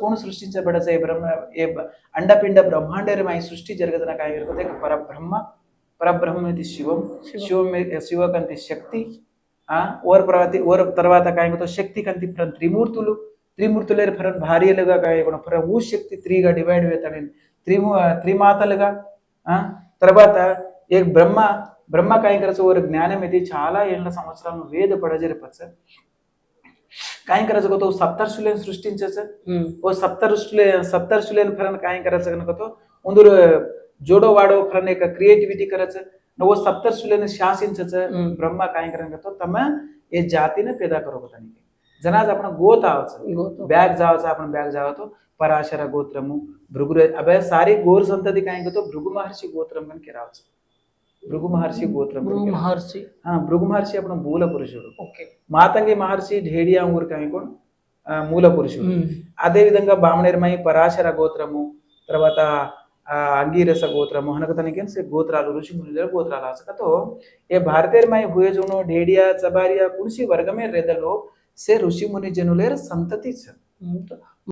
కోను సృష్టించబడసే బ్రహ్మ ఏ అండపిండ బ్రహ్మాండరమై సృష్టి జరగదనకాయ ఇరుకుతే పరబ్రహ్మ పరబ్రహ్మ ఇది శివం శివం. శివకంతి శక్తి ఓర్ ప్రవతి ఓర్ తర్వాత కాయకుతో శక్తి కంతి ఫరం త్రిమూర్తులు త్రిమూర్తులేరు ఫరం భార్యలుగా కాయకుండా ఫరం ఊ శక్తి త్రీగా డివైడ్ అవుతాడు త్రిమూ త్రిమాతలుగా తర్వాత ఏ బ్రహ్మ బ్రహ్మ కాయకరసు ఓరు జ్ఞానం ఇది చాలా ఏళ్ళ సంవత్సరాలను వేద పడజరిపచ్చు काय करायचं तो? ಸಪ್ತರ್ ಸುಲೇನ್ ಸೃಷ್ಟಿಂಚ ಓ ಸಪ್ತರ್ ಸಪ್ತರ್ काय करायचं ಕನಕತೋ ಒಂದು ಜೋಡೋ ವಾಡೋ ಫರನ್ ಏಕ ಕ್ರಿಯೇಟಿವಿಟಿ ಕರಚ ನೋ ಸಪ್ತರ್ ಸುಲೇನ್ ಶಾಸಿಂಚ काय पैदा करो बताने जनाज आपण गोत आवच. बॅग जावचा आपण बॅग जावतो. पराशरा गोत्रमु भृगु अभय सारी गोर संतती काय करतो भृगु महर्षि गोत्रम पण केरावचं భృగు మహర్షి గోత్రం భృగు మహర్षि हाँ भृगु महर्षि अपना మూల పురుషుడు. ఓకే. మాతంగి మహర్షి ఢేడియాంగూర్ కాయకోన్ మూల పురుషుడు. అదే విధంగా బామనిర్మయి పరాశర గోత్రము తర్వాత అంగీరస గోత్రము అనగతనికి గోత్రాలు ఋషి మునుల గోత్రాలు అసకతో ఏ భారతీయమై హుయే జును ఢేడియా చబారియా కుడిసి వర్గమే రెదలో సే ఋషి ముని జనులేర్ సంతతి